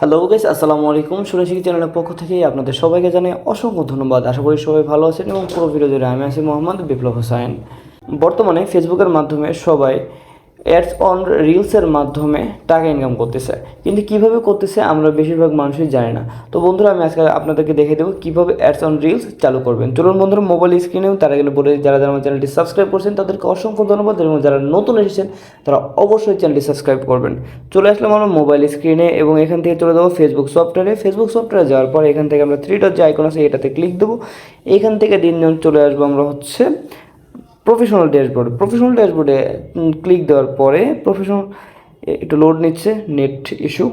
Hello guys আসসালামু আলাইকুম। সুরেশিক চ্যানেলের পক্ষ থেকে আপনাদের সবাইকে জানাই অসংখ্য ধন্যবাদ। আশা করি সবাই ভালো আছেন এবং পুরো ভিডিও জুড়ে আমি আছি মোহাম্মদ বিপ্লব হোসাইন বর্তমানে ফেসবুকের মাধ্যমে সবাই অ্যাডস অন রিলসের মাধ্যমে টাকা ইনকাম করতেছে। কিন্তু কীভাবে করতেছে আমরা বেশিরভাগ মানুষই জানি না। তো বন্ধুরা, আমি আজকে আপনাদেরকে দেখে দেবো কীভাবে অ্যাডস অন রিলস চালু করবেন। চলুন বন্ধুরা মোবাইল স্ক্রিনেও তারা গেলে বলে যারা যারা আমার চ্যানেলটি সাবস্ক্রাইব করছেন, তাদেরকে অসংখ্য ধন্যবাদ। এবং যারা নতুন এসেছেন, তারা অবশ্যই চ্যানেলটি সাবস্ক্রাইব করবেন। চলে আসলাম আমরা মোবাইল স্ক্রিনে এবং এখান থেকে চলে যাব ফেসবুক সফটওয়্যারে ফেসবুক সফটওয়্যারে যাওয়ার পর এখান থেকে আমরা থ্রি ডট যে আইকন আছে, এটাতে ক্লিক দেবো। এখান থেকে দিন চলে আসব আমরা হচ্ছে প্রফেশনাল ড্যাশবোর্ড প্রফেশনাল ড্যাশবোর্ডে ক্লিক দেওয়ার পরে প্রফেশনাল একটু লোড নিচ্ছে নেট ইস্যু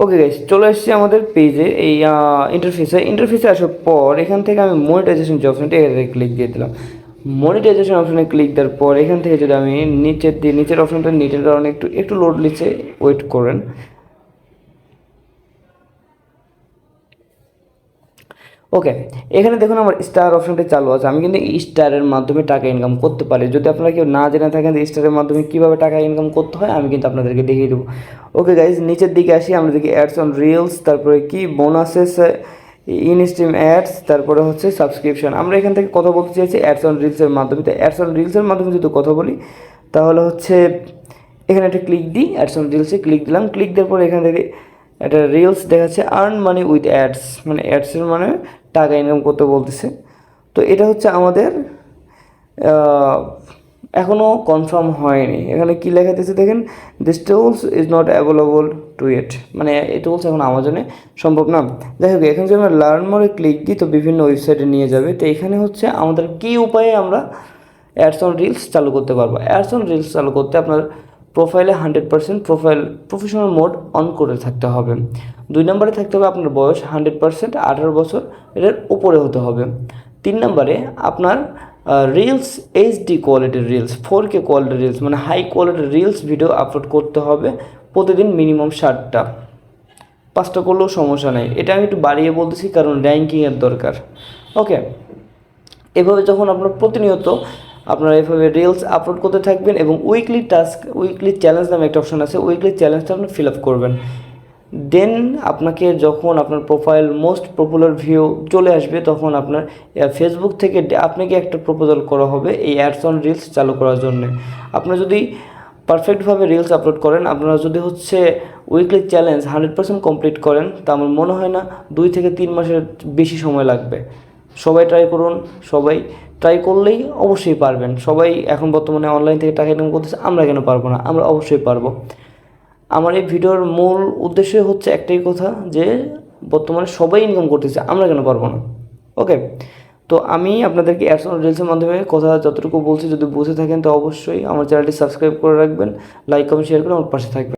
ওকে গাইস চলে এসেছি আমাদের পেজে এই ইন্টারফেসে ইন্টারফেসে আসার পর, এখান থেকে আমি মনিটাইজেশন যে অপশনটা এখানে ক্লিক দিয়ে দিলাম। মনিটাইজেশন অপশনে ক্লিক দেওয়ার পর, এখান থেকে যদি আমি নিচের দিয়ে, নিচের অপশনটা নিচের কারণে একটু একটু লোড নিচ্ছে ওয়েট করেন। ওকে এখানে দেখুন আমার স্টার অপশনটা চালু আছে। আমি কিন্তু স্টারের মাধ্যমে টাকা ইনকাম করতে পারি। যদি আপনারা কেউ না জেনে থাকেন যে স্টারের মাধ্যমে কীভাবে টাকা ইনকাম করতে হয়, আমি কিন্তু আপনাদেরকে দেখিয়ে দেবো। ওকে গাইজ নিচের দিকে আসি, আমরা দেখি অ্যাডস অন রিলস তারপরে কি বোনাসেস ইন স্ট্রিম অ্যাডস তারপরে হচ্ছে সাবস্ক্রিপশন আমরা এখান থেকে কথা বলতে চাইছি অ্যাডস অন রিলসের মাধ্যমে। তো অ্যাডস অন রিলসের মাধ্যমে যদি কথা বলি, তাহলে হচ্ছে, এখানে একটা ক্লিক দিই অ্যাডস অন রিলসে ক্লিক দিলাম। ক্লিক দেওয়ার পর এখান থেকে একটা রিলস দেখাচ্ছে আর্ন মানি উইথ অ্যাডস মানে অ্যাডসের মানে টাকা ইনকাম করতে বলতেছে। তো এটা হচ্ছে আমাদের এখনও কনফার্ম হয়নি। এখানে কী লেখা দিয়েছে দেখেন this tools is not available to it মানে এই টুলস এখন আমাজনে সম্ভব না। যাই হোক, এখানে যদি আমরা লার্ন মোড়ে ক্লিক দিই, তো বিভিন্ন ওয়েবসাইটে নিয়ে যাবে। তো এখানে হচ্ছে আমাদের কী উপায়ে আমরা অ্যাডস অন রিলস চালু করতে পারব? অ্যাডস অন রিলস চালু করতে আপনার প্রোফাইলে hundred percent profile, professional mode on করে থাকতে হবে। দুই নম্বরে থাকতে হবে আপনার বয়স হান্ড্রেড পার্সেন্ট, আঠারো বছর, এটার উপরে হতে হবে। তিন নম্বরে আপনার রিলস এইচডি কোয়ালিটির রিলস ফোর কে কোয়ালিটির রিলস মানে হাই কোয়ালিটির রিলস ভিডিও আপলোড করতে হবে প্রতিদিন মিনিমাম ষাটটা। পাঁচটা করলেও সমস্যা নেই। এটা আমি একটু বাড়িয়ে বলতেছি কারণ র্যাঙ্কিংয়ের দরকার। ওকে এভাবে যখন আপনার প্রতিনিয়ত আপনারা এভাবে রিলস আপলোড করতে থাকবেন এবং উইকলি টাস্ক উইকলি চ্যালেঞ্জ নামে একটা অপশন আছে উইকলি চ্যালেঞ্জটা আপনি ফিল আপ করবেন। দেন আপনাকে যখন আপনার প্রোফাইল মোস্ট পপুলার ভিউ চলে আসবে, তখন আপনার ফেসবুক থেকে আপনাকে একটা প্রপোজাল করা হবে এই অ্যাডস অন রিলস চালু করার জন্য। আপনার যদি পারফেক্টভাবে রিলস আপলোড করেন, আপনারা যদি হচ্ছে weekly challenge hundred percent complete করেন, তা আমার মনে হয় না দুই থেকে তিন মাসের বেশি সময় লাগবে। সবাই ট্রাই করুন, সবাই ট্রাই করলেই অবশ্যই পারবেন। সবাই এখন বর্তমানে অনলাইন থেকে টাকা ইনকাম করতেছে, আমরা কেন পারব না? আমরা অবশ্যই পারব। আমার এই ভিডিওর মূল উদ্দেশ্য হচ্ছে একটাই কথা যে, বর্তমানে সবাই ইনকাম করতেছে, আমরা কেন পারব না? ওকে তো আমি আপনাদেরকে অ্যাডস অন রিলসের মাধ্যমে কথা যতটুকু বলছি, যদি বুঝে থাকেন, তো অবশ্যই আমার চ্যানেলটি সাবস্ক্রাইব করে রাখবেন লাইক কমেন্ট শেয়ার করে আমার পাশে থাকবেন।